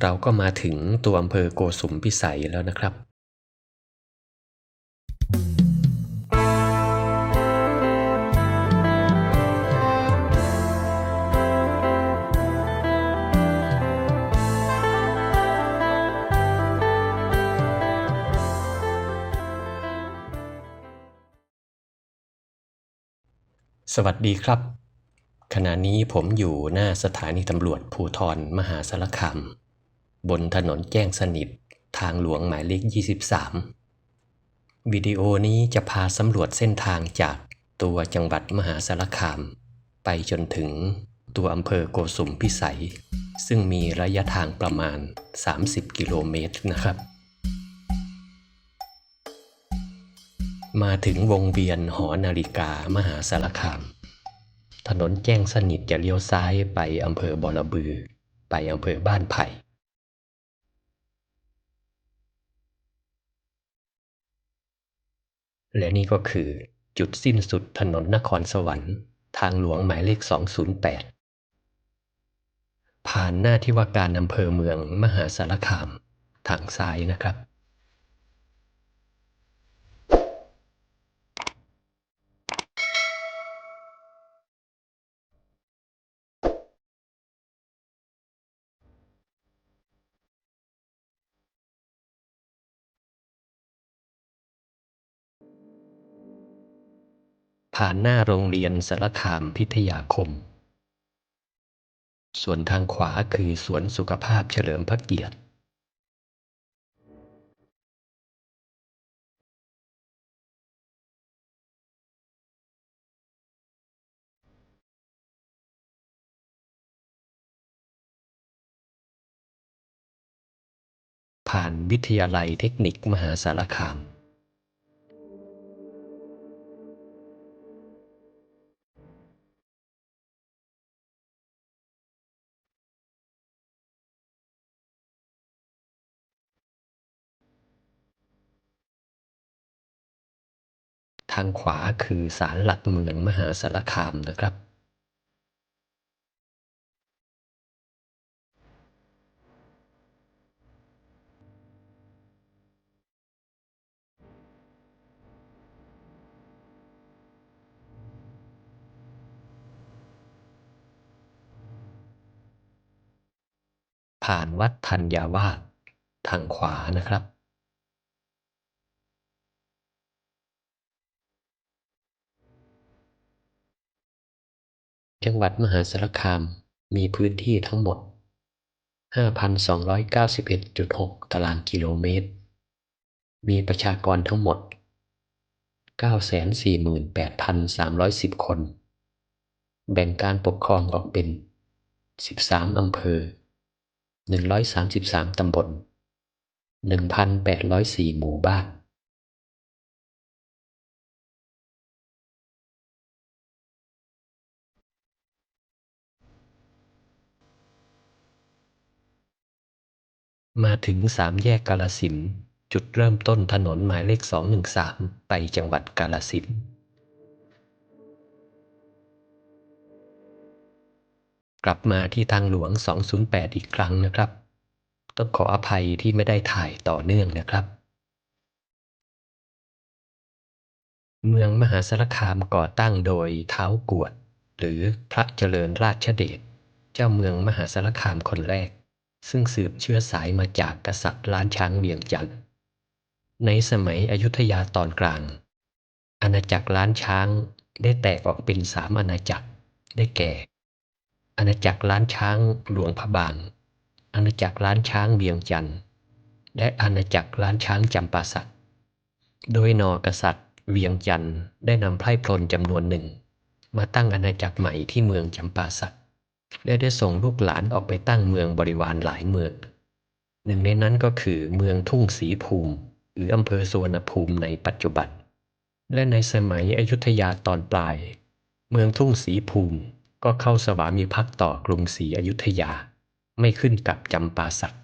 เราก็มาถึงตัวอำเภอโกสุมพิสัยแล้วนะครับ สวัสดีครับ ขณะนี้ผมอยู่หน้าสถานีตำรวจภูทรมหาสารคาม บนถนนแจ้งสนิท ทางหลวงหมายเลข 23 วิดีโอนี้จะพาสำรวจเส้นทางจากตัวจังหวัดมหาสารคาม ไปจนถึงตัวอำเภอโกสุมพิสัย ซึ่งมีระยะทางประมาณ 30 กิโลเมตรนะครับ มาถึงวงเวียนหอนาฬิกามหาสารคาม ถนนแจ้งสนิทจะเลี้ยวซ้ายไปอำเภอบอระบือ ไปอำเภอบ้านไผ่ และนี่ก็คือจุดสิ้นสุดถนนนครสวรรค์ ทางหลวงหมายเลข 208 ผ่านหน้าที่ว่าการอำเภอเมืองมหาสารคาม ทางซ้ายนะครับ ผ่านหน้าโรงเรียนสารคามพิทยาคม ส่วนทางขวาคือสวนสุขภาพเฉลิมพระเกียรติ ผ่านวิทยาลัยเทคนิคมหาสารคาม ทางขวาคือศาลหลักเมืองมหาสารคามนะครับ ผ่านวัดธัญญาวาสทางขวานะครับ จังหวัดมหาสารคามมีพื้นที่ทั้งหมด 5,291.6 ตารางกิโลเมตร มีประชากรทั้งหมด 948,310 คน แบ่งการปกครองออกเป็น 13 อำเภอ 133 ตำบล 1,804 หมู่บ้าน มาถึงสามแยกกาลสินธุ์จุดเริ่มต้นถนนหมายเลข 213 ไปจังหวัดกาลสินธุ์กลับมาที่ทางหลวง 208 อีกครั้งนะครับ ต้องขออภัยที่ไม่ได้ถ่ายต่อเนื่องนะครับ เมืองมหาสารคามก่อตั้งโดยเท้ากวด หรือพระเจริญราชเดช เจ้าเมืองมหาสารคามคนแรก ซึ่งสืบเชื้อสายมาจากกษัตริย์ล้านช้างเวียงจันทร์ในสมัยอยุธยาตอนกลาง อาณาจักรล้านช้างได้แตกออกเป็นสามอาณาจักรได้แก่ อาณาจักรล้านช้างหลวงพระบาง อาณาจักรล้านช้างเวียงจันทร์และอาณาจักรล้านช้างจำปาสักโดยนอกษัตริย์เวียงจันทร์ได้นำไพร่พลจำนวนหนึ่ง มาตั้งอาณาจักรใหม่ที่เมืองจำปาสัก และได้ส่งลูกหลานออกไปตั้งเมืองบริวารหลายเมือง หนึ่งในนั้นก็คือเมืองทุ่งศรีภูมิ หรืออำเภอสุวรรณภูมิในปัจจุบัน และในสมัยอยุธยาตอนปลาย เมืองทุ่งศรีภูมิก็เข้าสวามิภักดิ์ต่อกรุงศรีอยุธยา ไม่ขึ้นกับจำปาสัก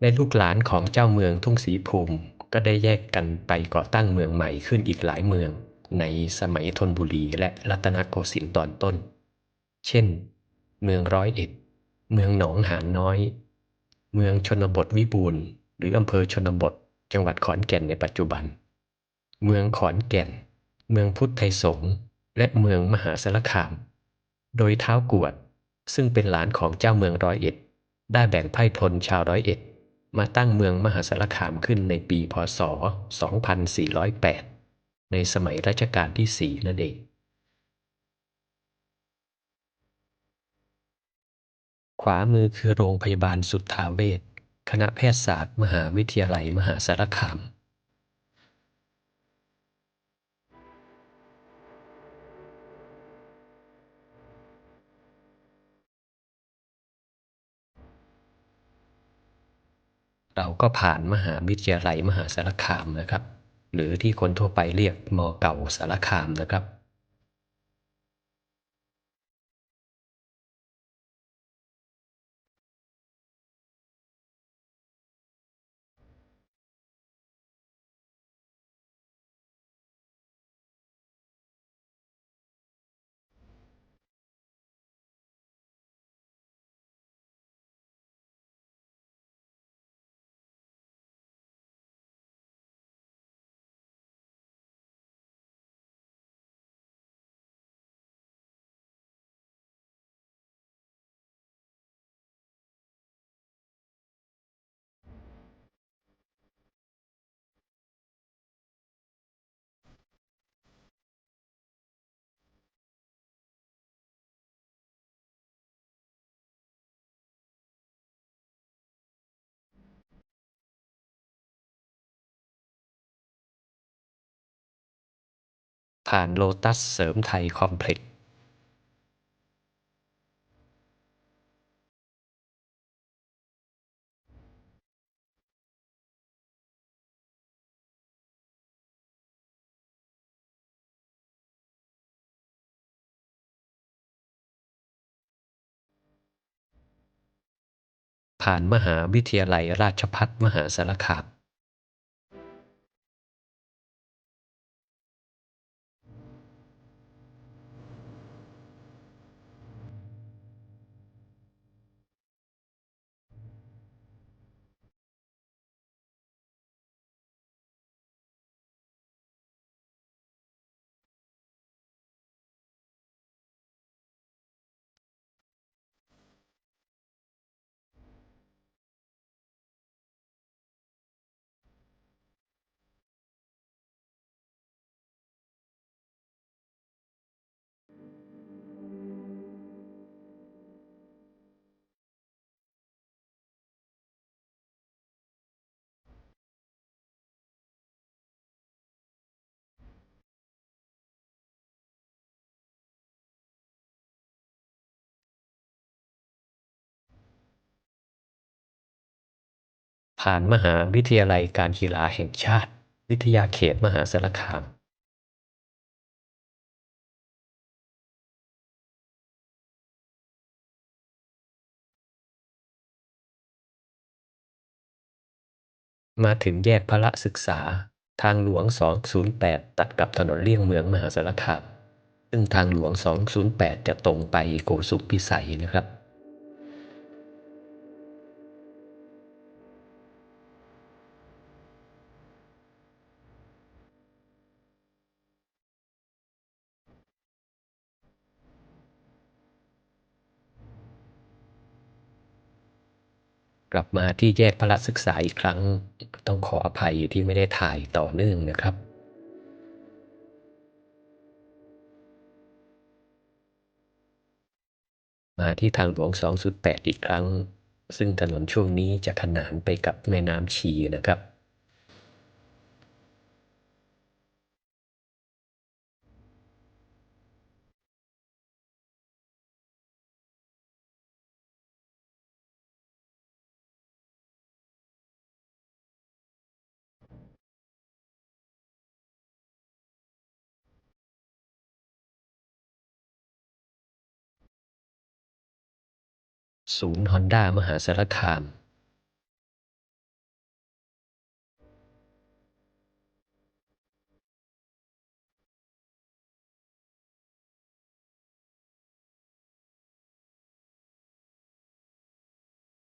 และลูกหลานของเจ้าเมืองทุ่งศรีภูมิก็ได้แยกกันไปก่อตั้งเมืองใหม่ขึ้นอีกหลายเมือง ในสมัยธนบุรีและรัตนโกสินทร์ตอนต้น เช่น เมืองร้อยเอ็ด เมืองหนองหานน้อย เมืองชนบทวิบูลย์หรืออำเภอชนบท จังหวัดขอนแก่นในปัจจุบัน เมืองขอนแก่น เมืองพุทธไทยสงฆ์และเมืองมหาสารคาม โดยเท้ากวด ซึ่งเป็นหลานของเจ้าเมืองร้อยเอ็ด ได้แบ่งไพร่พลชาวร้อยเอ็ด มาตั้งเมืองมหาสารคามขึ้นในปีพศ 2408 ในสมัยรัชกาลที่ 4 นั่นเอง ขวามือคือโรงพยาบาลสุทธาเวชคณะแพทยศาสตร์ มหาวิทยาลัยมหาสารคามเราก็ผ่านมหาวิทยาลัยมหาสารคามนะครับ หรือที่คนทั่วไปเรียกมอเก่าสารคามนะครับ ผ่านโลตัสเสริมไทยคอมเพล็กซ์ผ่านมหาวิทยาลัยราชภัฏมหาสารคาม ผ่านมหาวิทยาลัยการกีฬาแห่งชาติ วิทยาเขตมหาสารคามมาถึงแยกพละศึกษาทางหลวง 208 ตัดกับถนนเลี่ยงเมืองมหาสารคาม ซึ่งทางหลวง 208 จะตรงไปโกสุมพิสัยนะครับ กลับมาที่แยกพระศึกษาอีกครั้ง ต้องขออภัยที่ไม่ได้ถ่ายต่อเนื่องนะครับ มาที่ทางหลวง 208 อีกครั้ง ซึ่งถนนช่วงนี้จะขนานไปกับแม่น้ำชีนะครับ ศูนย์ฮอนด้ามหาสารคาม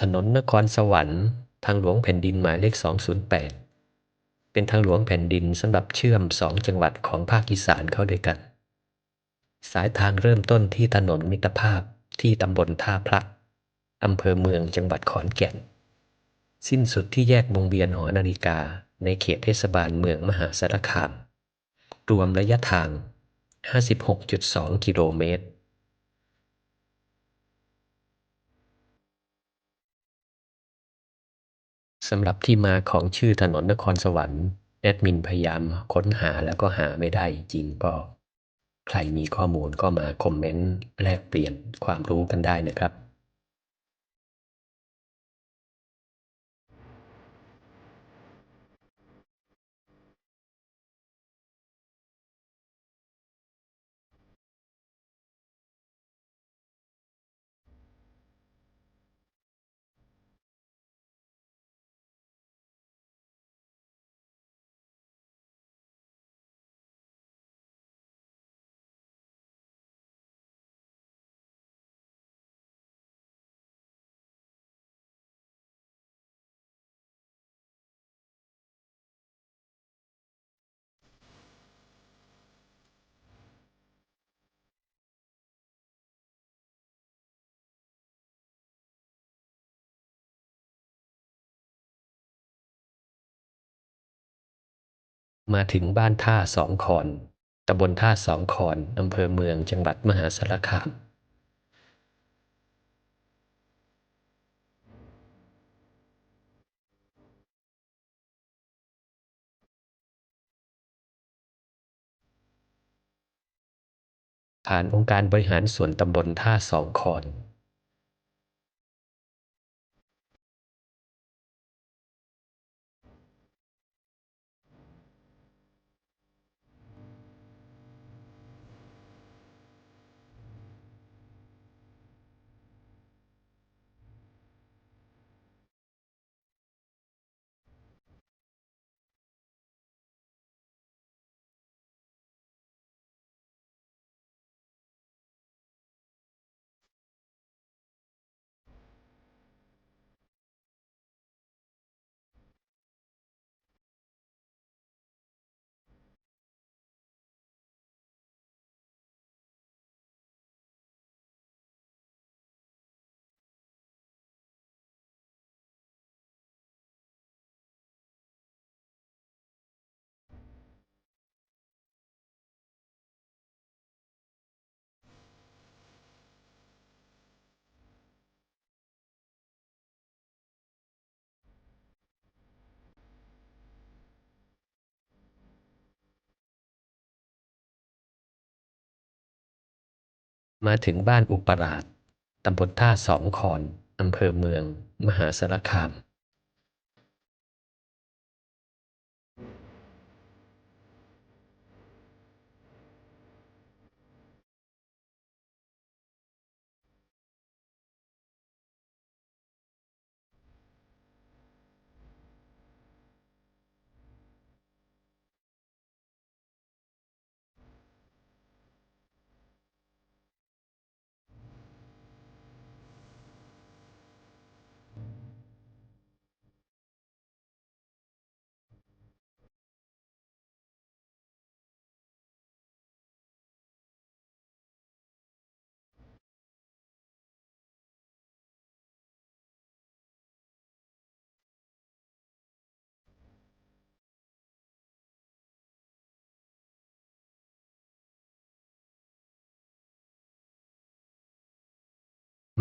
ถนนนครสวรรค์ ทางหลวงแผ่นดินหมายเลข 208 เป็นทางหลวงแผ่นดินสำหรับเชื่อมสองจังหวัดของภาคอีสานเข้าด้วยกัน สายทางเริ่มต้นที่ถนนมิตรภาพที่ตำบลท่าพระ อำเภอเมืองจังหวัดขอนแก่น สิ้นสุดที่แยกวงเวียนหอนาฬิกาในเขตเทศบาลเมืองมหาสารคาม รวมระยะทาง 56.2 กิโลเมตรสำหรับที่มาของชื่อถนนนครสวรรค์แอดมินพยายามค้นหาแล้วก็หาไม่ได้จริงก็ ใครมีข้อมูลก็มาคอมเมนต์แลกเปลี่ยนความรู้กันได้นะครับ มาถึงบ้านท่าสองคอนตำบลท่าสองคอนอำเภอเมืองจังหวัดมหาสารคามผ่านองค์การบริหารส่วนตำบลท่าสองคอน มาถึงบ้านอุปราชตำบลท่าสองคอนอำเภอเมือง มหาสารคาม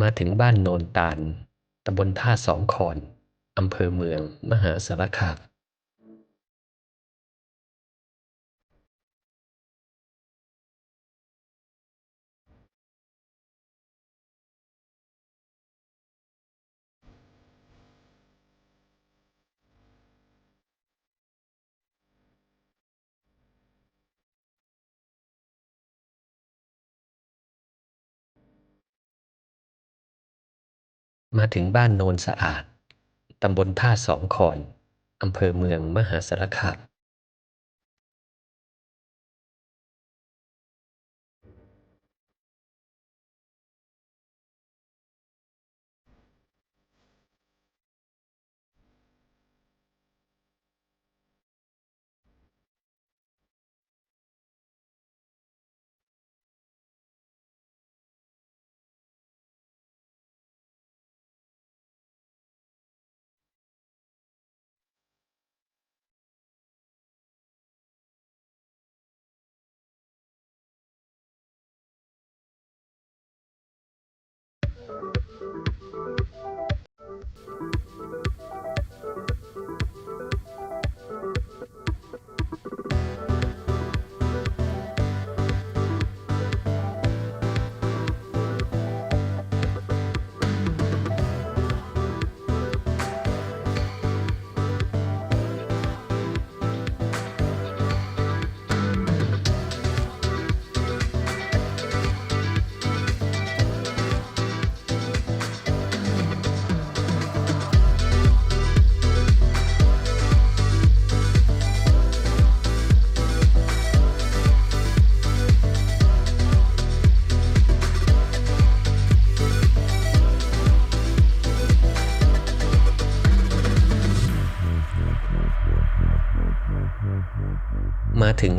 มาถึงบ้านโนนตาลตำบลท่าสองคอนอำเภอเมืองมหาสารคาม มาถึงบ้านโนนสะอาด ตำบลท่าสองคอน อำเภอเมืองมหาสารคาม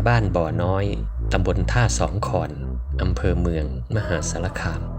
บ้านบ่อน้อย ตำบลท่าสองขอน อำเภอเมือง มหาสารคาม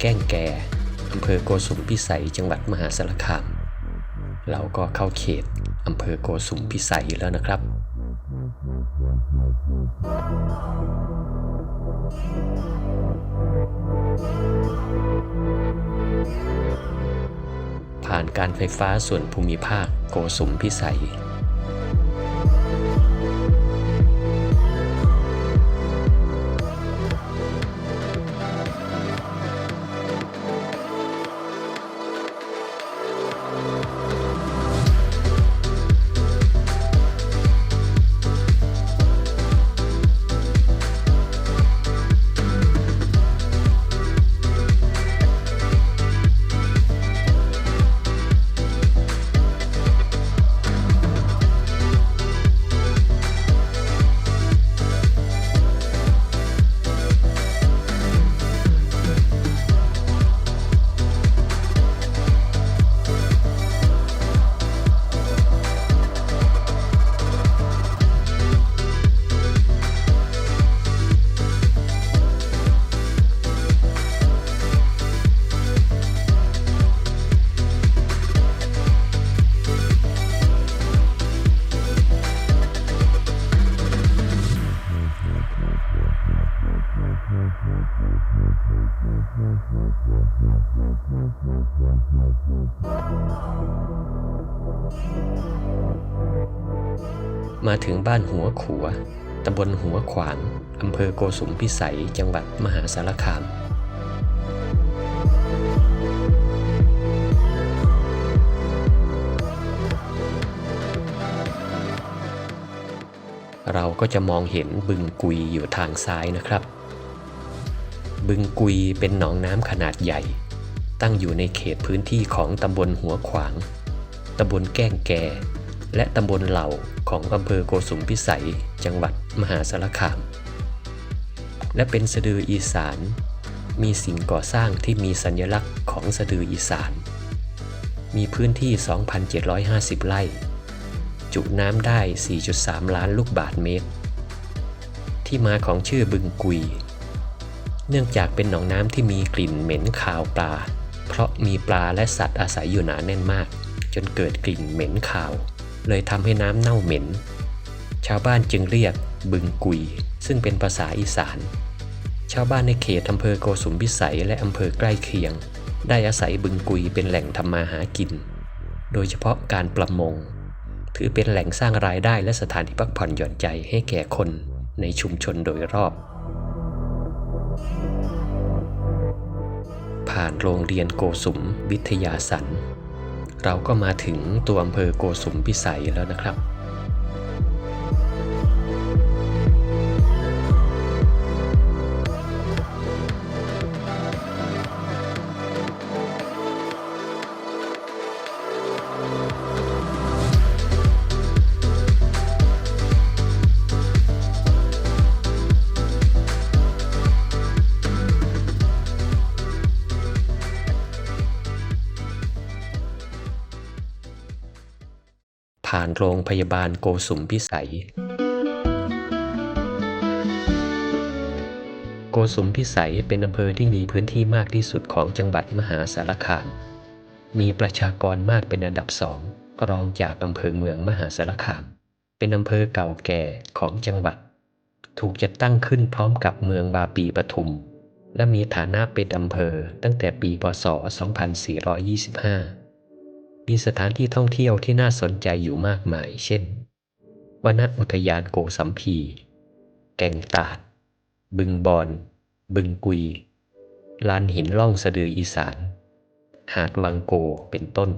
แก้งแก่อำเภอโกสุมพิสัยจังหวัดมหาสารคาม เราก็เข้าเขตอำเภอโกสุมพิสัยแล้วนะครับ ผ่านการไฟฟ้าส่วนภูมิภาคโกสุมพิสัยานหัวขัว ตำบลหัวขวาง อำเภอโกสุมพิสัย จังหวัดมหาสารคามเราก็จะมองเห็นบึงกุยอยู่ทางซ้ายนะครับ บึงกุยเป็นหนองน้ำขนาดใหญ่ ตั้งอยู่ในเขตพื้นที่ของตำบลหัวขวาง ตำบลแก้งแก่ และตำบลเหล่าของอำเภอโกสุมพิสัย จังหวัดมหาสารคาม และเป็นสะดืออีสาน มีสิ่งก่อสร้างที่มีสัญลักษณ์ของสะดืออีสาน มีพื้นที่ 2,750 ไร่ จุน้ำได้ 4.3 ล้านลูกบาทเมตร ที่มาของชื่อบึงกุย เนื่องจากเป็นหนองน้ำที่มีกลิ่นเหม็นคาวปลา เพราะมีปลาและสัตว์อาศัยอยู่หนาแน่นมาก จนเกิดกลิ่นเหม็นคาว เลยทำให้น้ำเน่าเหม็น ชาวบ้านจึงเรียกบึงกุย ซึ่งเป็นภาษาอีสาน ชาวบ้านในเขตอำเภอโกสุมพิสัยและอำเภอใกล้เคียง ได้อาศัยบึงกุยเป็นแหล่งทำมาหากิน โดยเฉพาะการประมง ถือเป็นแหล่งสร้างรายได้และสถานที่พักผ่อนหย่อนใจให้แก่คนในชุมชนโดยรอบ ผ่านโรงเรียนโกสุมวิทยาสัน เราก็มาถึงตัวอำเภอโกสุมพิสัยแล้วนะครับ โรงพยาบาลโกสุมพิสัย โกสุมพิสัยเป็นอำเภอที่มีพื้นที่มากที่สุดของจังหวัดมหาสารคาม มีประชากรมากเป็นอันดับสองรองจากอำเภอเมืองมหาสารคาม เป็นอำเภอเก่าแก่ของจังหวัด ถูกจัดตั้งขึ้นพร้อมกับเมืองบาปีปทุม และมีฐานะเป็นอำเภอตั้งแต่ปีพศ 2425 มีสถานที่ท่องเที่ยวที่น่าสนใจอยู่มากมาย เช่นวนอุทยานโกสัมพี แก่งตาด บึงบอน บึงกุย ลานหินล่องสะดืออีสาน หาดวังโกเป็นต้น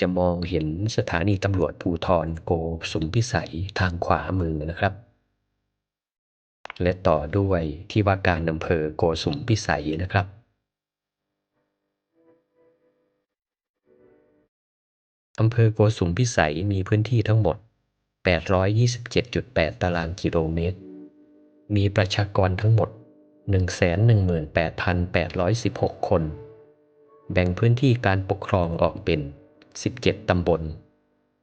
จะมองเห็นสถานีตำรวจภูทรโกสุมพิสัยทางขวามือนะครับ และต่อด้วยที่ว่าการอำเภอโกสุมพิสัยนะครับ อำเภอโกสุมพิสัยมีพื้นที่ทั้งหมด 827.8 ตารางกิโลเมตร มีประชากรทั้งหมด 118,816 คน แบ่งพื้นที่การปกครองออกเป็น 17 ตำบล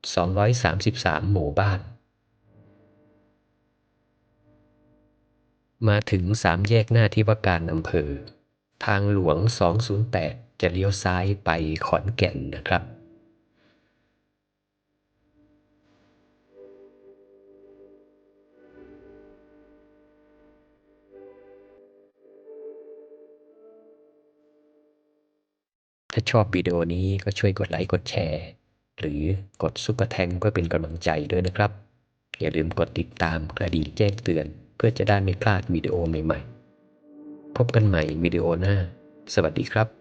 233 หมู่บ้าน มาถึงสามแยกหน้าที่ว่าการอำเภอ ทางหลวง 208 จะเลี้ยวซ้ายไปขอนแก่นนะครับาชอบวิดีโอนี้ก็ช่วยกดไลค์กดแชร์ หรือกดซุปเปอร์แทงเพื่อเป็นกำลังใจด้วยนะครับ อย่าลืมกดติดตามกระดิ่งแจ้งเตือน เพื่อจะได้ไม่พลาดวิดีโอใหม่ๆ พบกันใหม่วิดีโอหน้า สวัสดีครับ